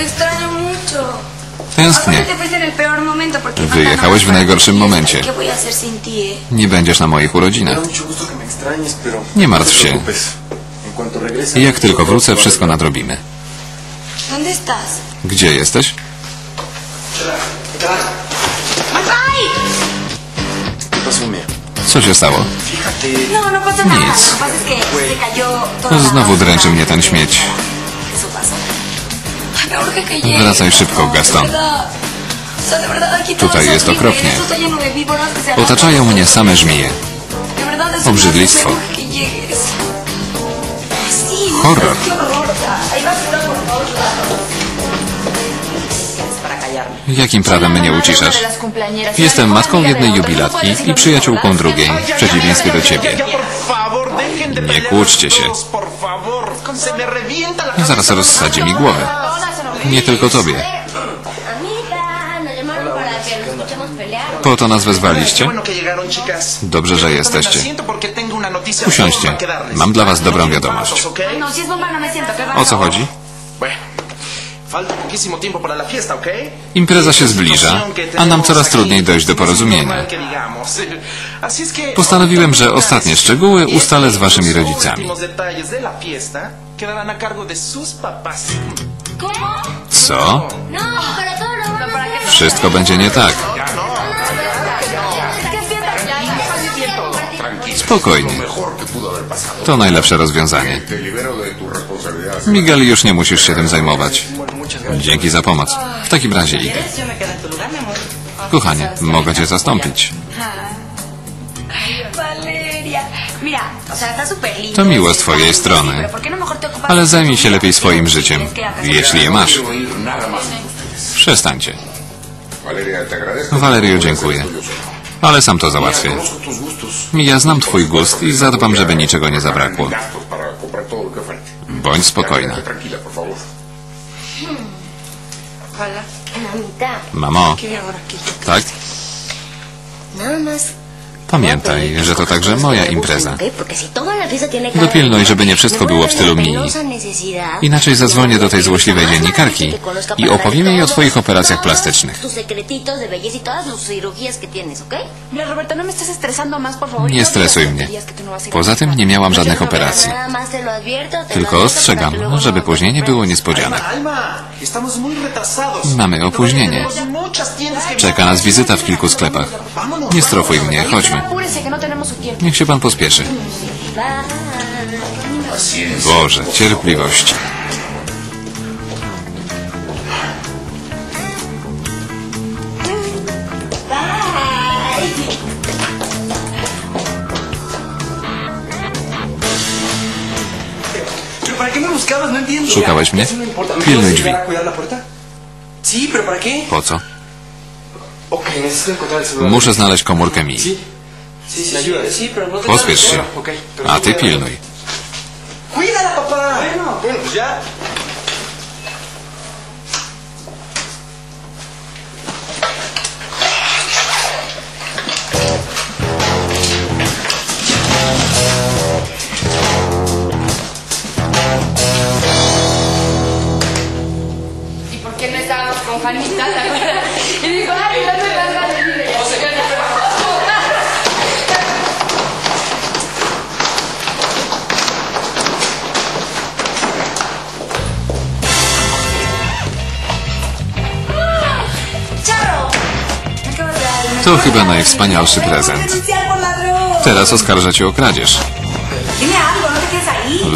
te extraño mucho. Tęsknię. Aparte te fuiste en el peor momento porque Wyjechałeś w najgorszym momencie. Eh? Nie będziesz na moich urodzinach. Pero... Nie martw się. Jak tylko wrócę, wszystko nadrobimy. Gdzie jesteś? Co się stało? No, no. Nic. Znowu dręczy mnie ten śmieć. Verdad, aquí todo Tutaj es jest okropnie. Otaczają mnie same żmije. Obrzydlistwo. Horror. Jakim prawem mnie uciszasz? Jestem matką jednej jubilatki i przyjaciółką drugiej, w przeciwieństwie do ciebie. Nie kłóćcie się. Zaraz rozsadzi mi głowę. Nie tylko tobie. Po to nas wezwaliście? Dobrze, że jesteście. Usiądźcie. Mam dla was dobrą wiadomość. pasos, ¿ok? No, si es bomba no me siento. ¿Qué O co chodzi? Impreza się zbliża, a nam coraz trudniej dojść do porozumienia. Postanowiłem, że ostatnie szczegóły ustalę z waszymi rodzicami. Co? Wszystko będzie nie tak. Spokojnie. To najlepsze rozwiązanie. Miguel, już nie musisz się tym zajmować. Dzięki za pomoc. W takim razie idę. Kochanie, mogę cię zastąpić. To miło z twojej strony. Pero ¿por qué no Ale zajmij się lepiej swoim życiem, jeśli je masz. Przestańcie. Te agradezco. Valerio, dziękuję. Ale sam to załatwię. Ja znam twój gust i zadbam, żeby niczego nie zabrakło. Bądź spokojna. Mamita, Mamo, tak? Pamiętaj, że to także moja impreza. Dopilnuj, żeby nie wszystko było w stylu mini. Inaczej zadzwonię do tej złośliwej dziennikarki i opowiem jej o twoich operacjach plastycznych. Roberto, no. Nie stresuj mnie. Poza tym nie miałam żadnych operacji. Tylko ostrzegam, żeby później nie było niespodzianek. Mamy opóźnienie. Czeka nas wizyta w kilku sklepach. Nie strofuj mnie, chodźmy. Niech się pan pospieszy. Boże, entiendo. Szukałeś mnie? Eso no importa. ¿Me Pilnuj drzwi. ayudar a Muszę znaleźć komórkę mi. Pospiesz się. A ty pilnuj. Cuídala, papá. Bueno, bueno, pues ya. ¿Y por qué estábamos con Juanita? ¿te acuerdas? Y dijo, ay, ¿dónde vas a venir? To chyba najwspanialszy prezent. Teraz oskarżę cię o kradzież.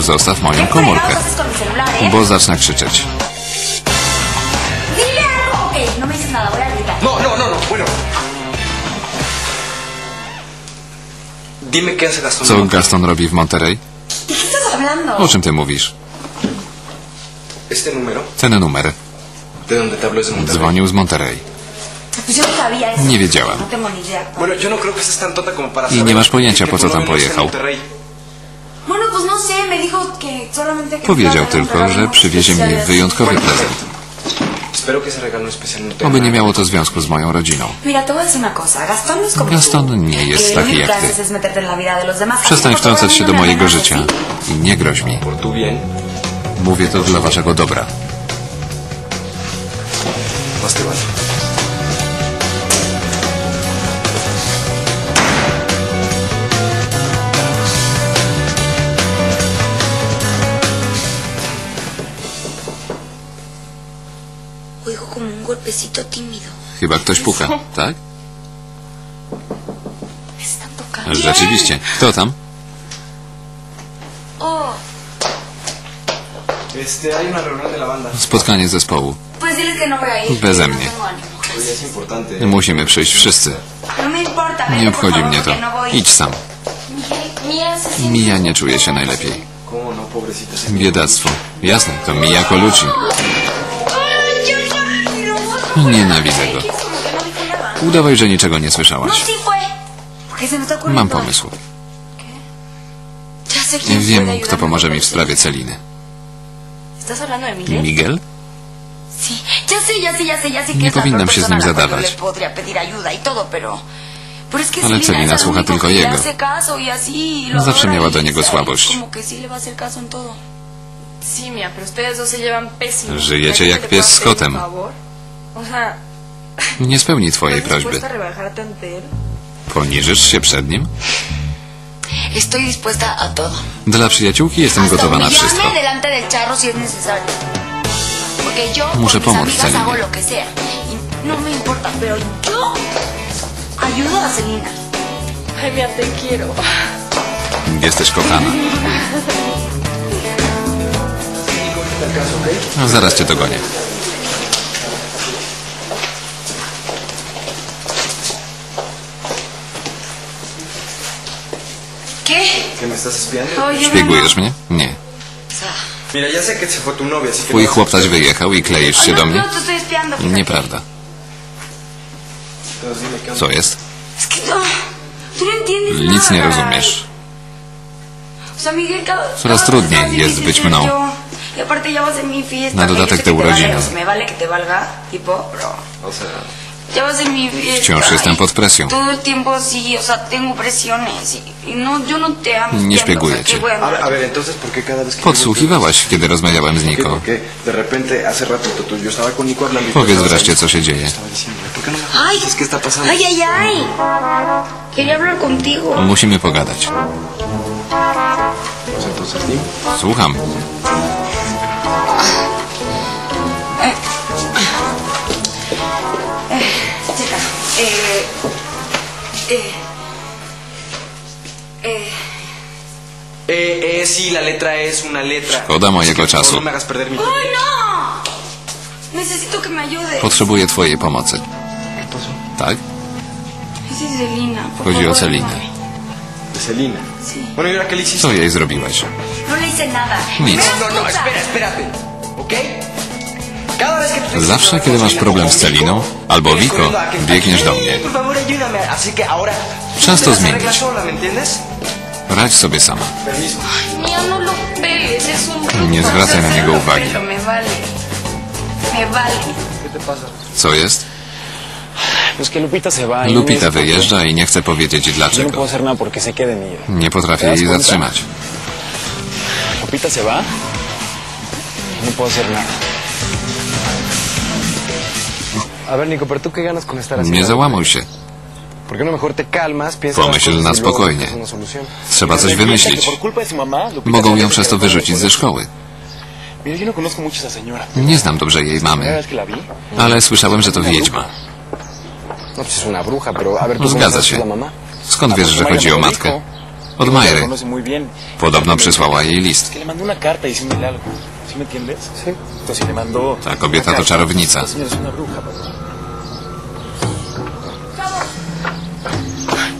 Zostaw moją ¿Qué komórkę, bo zacznę krzyczeć. Co Gaston robi w Monterey? O czym ty mówisz? Ten numer. Dzwonił z Monterey. No. Nie wiedziałam. No no I nie masz pojęcia, po co tam no pojechał. No Powiedział tylko, że przywiezie especiales. wyjątkowy prezent. Oby nie miało to związku z moją rodziną. No tú, nie jest que taki jak ty. Przestań wtrącać się do no me mojego życia i nie groź mi. Mówię to dla waszego dobra. Golpecito tímido. Chyba ktoś puka, tak? Rzeczywiście. Kto tam? Spotkanie zespołu. no. Beze No mnie. Musimy przyjść wszyscy. No Nie obchodzi mnie to. no. Idź sam. Mija nie czuje się najlepiej. ¿Cómo no, Biedactwo. Jasne, to Mija Colucci. Nienawidzę go. Udawaj, że niczego nie słyszałaś. Mam pomysł. Wiem, kto pomoże mi w sprawie Celiny. ¿Estás hablando de Miguel? Nie powinnam się z nim zadawać. Ale Celina słucha tylko jego. Zawsze miała do niego słabość. Żyjecie ¿Crees jak pies z kotem. Nie spełni twojej ¿estás prośby. dispuesta a rebajarte ante él? Poniżysz się przed nim? Estoy dispuesta a todo. Dla przyjaciółki jestem gotowa na wszystko. Muszę pomóc Celinie. Y no me importa, pero yo ayudo a Celina. Ay, Mía, te quiero. Jesteś kochana. No, zaraz cię dogonię. Szpiegujesz mnie? Nie. Twój chłoptaś wyjechał i kleisz się do mnie? Nieprawda. Co jest? Nic nie rozumiesz. Coraz trudniej jest być mną. Na dodatek te urodziny. Wciąż jestem y pod presją. Y, y no, no. Nie szpieguję cię. ¿qué voy a a ver, andar? a ver, entonces, ¿por qué cada vez que... Podsłuchiwałaś, kiedy rozmawiałem z ¿Por qué? Niko. Porque de repente, hace ratito, tú, yo estaba Eh, eh, eh, Eh, eh, sí, la letra es una letra. Czasu. No me hagas perder mi tiempo. ¡Ay, no! Necesito que me ayudes. Potrzebuję twojej pomocy. Tak? Es por Chodzi o favor, Celinę. ayúdame. De Celina. Sí. Bueno, ¿y ahora qué le hiciste? Co jej zrobiłeś? No le hice nada. Nic. No, no, escucha. espera, espérate. ¿Ok? Zawsze, kiedy masz problem z Celiną albo Wiko, biegniesz do "Ey, mnie. Czas to zmienić. Radź sobie sama. Nie zwracaj na niego uwagi. Co jest? Lupita wyjeżdża i nie chce powiedzieć dlaczego. Nie potrafię jej zatrzymać. Lupita se va. No puedo hacer nada. Nie załamuj się. ¿Por qué no Pomyśl na y spokojnie. Trzeba coś wymyślić. Mogą ją przez to con wyrzucić ze szkoły. No. Nie znam dobrze jej mamy, ale słyszałem, że to wiedźma. No, pues es una bruja, pero a ver, ¿tú cómo Zgadza się. Skąd wiesz, że chodzi o matkę? Od bien. Podobno przysłała jej list. Ta kobieta to czarownica. La señora es una bruja, papá.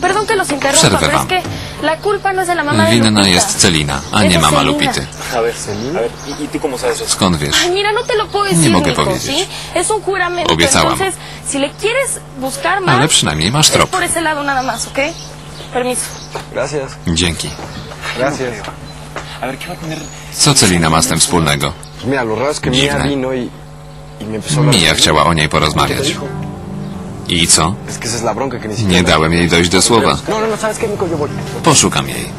Perdón que los interrumpa, Przerwę pero es wam. que la culpa no es de la mamá de Winna Lupita. jest Celina, a nie mama. Lupity. A ver, a ver, ¿y, y tú cómo sabes eso? Skąd wiesz? Ay, mira, no te lo puedo decir, Nie mogę Nico, powiedzieć. ¿sí? Es un juramento. Obiecałam. Entonces, si le quieres buscar más, Ale przynajmniej masz es trop. por ese lado nada más, ¿ok? Permiso. Gracias. Dzięki. Co Celina ma z tym wspólnego? Dziwne. Mija chciała o niej ¿Qué te porozmawiać. I co? Nie dałem jej dojść do słowa. No, no, no. Poszukam jej.